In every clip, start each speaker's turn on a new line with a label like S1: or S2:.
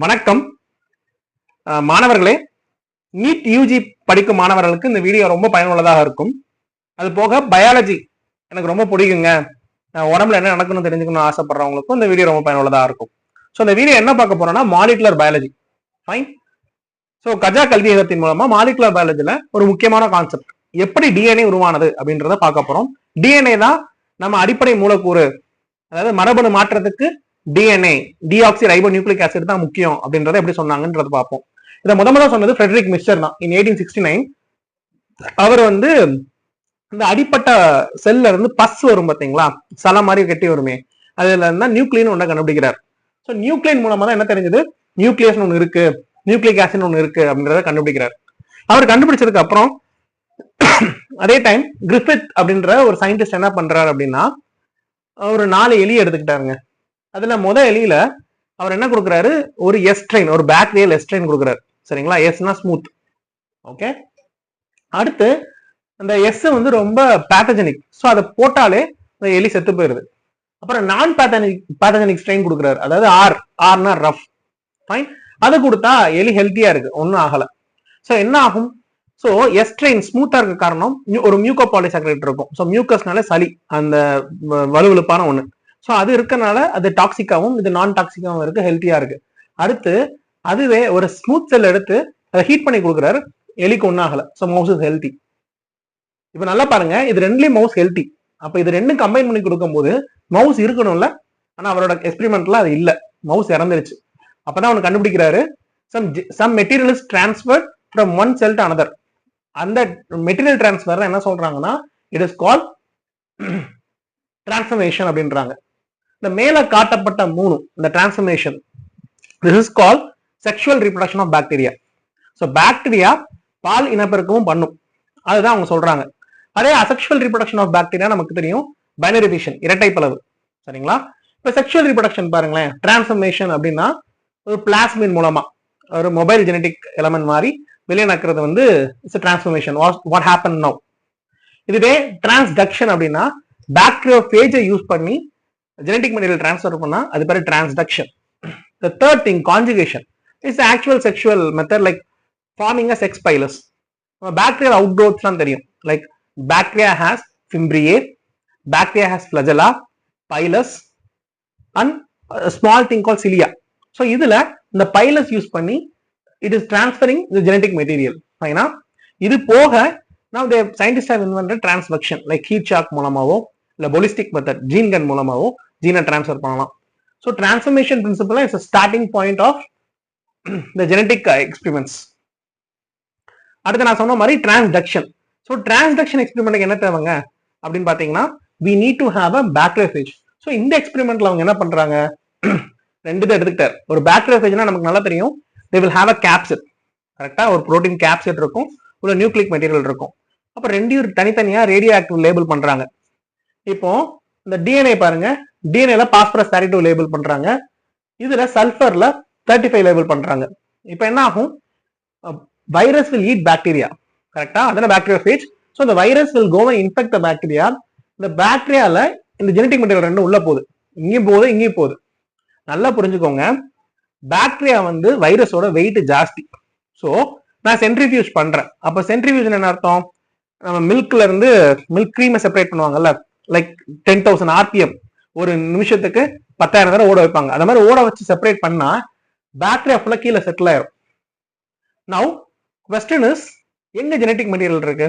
S1: வணக்கம். மாணவர்களே NEET UG படிக்கும் மாணவர்களுக்கு இந்த வீடியோ ரொம்ப பயனுள்ளதாக இருக்கும். அது போக பயாலஜி எனக்கு ரொம்ப பிடிக்குங்க. உடம்புல என்ன நடக்குன்னு தெரிஞ்சுக்கணும்னு ஆசைப்படுறவங்களுக்கும் இந்த வீடியோ ரொம்ப பயனுள்ளதாக இருக்கும். ஸோ இந்த வீடியோ என்ன பார்க்க போறோம்னா molecular biology fine so Gaja கல்வியகத்தின் மூலமா மாலிகுலர் பயாலஜியில் ஒரு முக்கியமான கான்செப்ட் எப்படி டிஎன்ஏ உருவானது அப்படின்றத பார்க்க போறோம். டிஎன்ஏ தான் நம்ம அடிப்படை மூலக்கூறு. அதாவது மரபணு மாற்றத்துக்கு DNA deoxyribonucleic acid தான் முக்கியம் அப்படின்றத எப்படி சொன்னாங்கன்றத பார்ப்போம். இதை முத முதல் சொன்னது ஃப்ரெட்ரிக் மிஸ்டர் தான். இன் எயிட்டீன் சிக்ஸ்டி நைன் அவர் வந்து இந்த அடிப்பட்ட செல்ல இருந்து பஸ் வரும் பார்த்தீங்களா? சல மாதிரி கட்டி வருமே. அதுல இருந்தா நியூக்ளியன் ஒன்றை கண்டுபிடிக்கிறார். ஸோ நியூக்ளியன் மூலமா தான் என்ன தெரிஞ்சது? நியூக்ளியஸ் ஒன்று இருக்கு. நியூக்ளிக் ஆசிட் ஒன்று இருக்கு அப்படின்றத கண்டுபிடிக்கிறார். அவர் கண்டுபிடிச்சதுக்கு அப்புறம் அதே டைம் கிரிஃபித் அப்படின்ற ஒரு சயின்டிஸ்ட் என்ன பண்றாரு அப்படின்னா ஒரு நாலு எலி எடுத்துக்கிட்டாருங்க. அதுல முத எலியில அவர் என்ன கொடுக்குறாரு? ஒரு எஸ் ட்ரெயின் ஒரு பேக்ரியல் எஸ் ட்ரெயின் கொடுக்குறாரு. சரிங்களா? எஸ்னா ஸ்மூத் ஓகே அடுத்து அந்த எஸ் வந்து ரொம்ப பேத்தஜெனிக் ஸோ அதை போட்டாலே அந்த எலி செத்து போயிருது. அப்புறம் நான் பேத்தனிக் பேத்தஜெனிக் ஸ்ட்ரெயின் கொடுக்குறாரு. அதாவது ஆர் ஆர்னா ரஃப் ஃபைன் அது கொடுத்தா எலி ஹெல்த்தியா இருக்கு. ஒன்றும் ஆகலை. ஸோ என்ன ஆகும்? ஸோ எஸ் ட்ரெயின் ஸ்மூத்தாக இருக்க காரணம் ஒரு மியூக்கோ பாலிசாக்ரேட் இருக்கும். ஸோ மியூக்கஸ்னால சளி. அந்த வ- வலுவலுப்பான ஒன்று ஸோ அது இருக்கனால அது டாக்ஸிக்காகவும் இது நான் டாக்ஸிக்காகவும் இருக்கு ஹெல்த்தியா இருக்கு. அடுத்து அதுவே ஒரு ஸ்மூத் செல் எடுத்து அதை ஹீட் பண்ணி கொடுக்குறாரு எலிக்கு ஒன்றும் ஸோ மவுஸ் இஸ் ஹெல்த்தி இப்போ நல்லா பாருங்க இது ரெண்டுலேயும் மவுஸ் ஹெல்த்தி அப்போ இது ரெண்டும் கம்பைன் பண்ணி கொடுக்கும்போது மவுஸ் இருக்கணும்ல ஆனால் அவரோட எக்ஸ்பெரிமெண்ட்ல அது இல்லை. மவுஸ் இறந்துருச்சு. அப்பதான் அவனு கண்டுபிடிக்கிறாரு some some material is transfer from one cell to another அந்த மெட்டீரியல் டிரான்ஸ்ஃபர் என்ன சொல்றாங்கன்னா இட் இஸ் கால் டிரான்ஸ்ஃபர்மேஷன் அப்படின்றாங்க. இந்த மேல காட்டப்பட்ட மூணு இந்த transformation this is call sexual reproduction of bacteria so bacteria பால் இனப்பெருக்கமும் பண்ணும். அதுதான் அவங்க சொல்றாங்க. அதே அசெக்ஷுவல் ரீப்ரடக்ஷன் ஆஃப் பாக்டீரியா நமக்கு தெரியும். பைனரி ஃபிஷன் இரட்டை பலவு சரிங்களா? இப்போ செக்ஷுவல் ரீப்ரடக்ஷன் பாருங்களேன். டிரான்ஸ்ஃபர்மேஷன் அப்படின்னா ஒரு பிளாஸ்மின் மூலமா ஒரு மொபைல் ஜெனடிக் எலமெண்ட் மாதிரி வெளியே நடக்கிறது வந்து it's transformation what happen no இதுவே டிரான்ஸ்டக்ஷன் அப்படின்னா பாக்டீரியோஃபேஜை யூஸ் பண்ணி ஜெனடிக் மெட்டீரியல் ட்ரான்ஸ்ஃபர் பண்ணா அது பேர் transduction the third thing conjugation it's actual sexual method like forming a sex pilus bacterial அவுட்ரோத்லாம் தெரியும். Like bacteria has fimbriae bacteria has flagella pilus and small thing call cilia so இதுல இந்த pilus use பண்ணி it is transferring the genetic material ஃபைனா இது போக now they scientists have invented transduction like heat shock மூலமாவோ இல்லை biolistic method gene gun மூலமாகவும் ஜீனை transfer பண்ணலாம். So transformation principle is starting point of the genetic experiments அடுத்து நான் சொன்ன மாதிரி டிரான்ஸ்டக்ஷன் ஸோ டிரான்ஸ்டக்ஷன் எக்ஸ்பிரிமெண்ட்டுக்கு என்ன தேவைங்க? அப்படின்னு பார்த்தீங்கன்னா we need to have a bacteriophage so இந்த எக்ஸ்பிரிமெண்ட்ல அவங்க என்ன பண்றாங்க? ரெண்டு இதை எடுத்துக்கிட்டார். ஒரு பேக்டரியோஃபேஜ்னா நமக்கு நல்லா தெரியும். They will have a capsid கரெக்டாக ஒரு புரோட்டீன் கேப்செட் இருக்கும். உள்ள நியூக்ளிக் மெட்டீரியல் இருக்கும். அப்ப ரெண்டையும் தனித்தனியாக ரேடியோ ஆக்டிவ் லேபிள் பண்ணுறாங்க இப்போ இந்த டிஎன்ஏ பாருங்க. டிஎன்ஏல பாஸ்பரஸ் தேர்ட்டி டூ லேபிள் பண்றாங்க. இதுல சல்ஃபர்ல தேர்ட்டி ஃபைவ் லேபிள் பண்றாங்க. இப்போ என்ன ஆகும்? வைரஸ் வில் ஈட் பாக்டீரியா கரெக்டா அதனால பாக்டீரியா ஃபேஜ் ஸோ இந்த virus will go and infect the bacteria இந்த பாக்டீரியால இந்த ஜெனடிக் மெட்டீரியல் ரெண்டும் உள்ள போகுது. இங்கேயும் போகுது இங்கேயும் போகுது. நல்லா புரிஞ்சுக்கோங்க. பாக்டீரியா வந்து வைரஸோட வெயிட் ஜாஸ்தி. ஸோ நான் சென்ட்ரிஃபியூஸ் பண்றேன். அப்போ சென்ட்ரிஃபியூஸ் என்ன அர்த்தம்? நம்ம மில்க்ல இருந்து மில்க் க்ரீமை செப்பரேட் பண்ணுவாங்கல்ல? லைக் டென் தௌசண்ட் ஆர்பிஎம் ஒரு நிமிஷத்துக்கு பத்தாயிரம் தடவை ஓட வைப்பாங்க. அந்த மாதிரி ஓட வச்சு செப்பரேட் பண்ணா பேட்டரி ஃபுல்லாக கீழே செட்டில் ஆயிரும். நவ் கொஸ்டின் இஸ் எங்க ஜெனட்டிக் மெட்டீரியல் இருக்கு?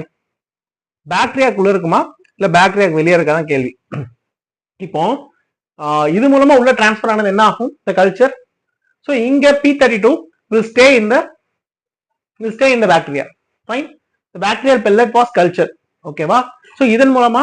S1: பாக்டீரியாக்குள்ள இருக்குமா? இல்ல பாக்டீரியாக்கு வெளியே இருக்காதான் கேள்வி. இப்போ இது மூலமா உள்ள டிரான்ஸ்ஃபர் ஆனது என்ன ஆகும்? இந்த கல்ச்சர் ஸோ இங்க P thirty two will stay in the will stay in the bacteria fine. The bacterial pellet was ஓகேவா ஸோ இதன் மூலமா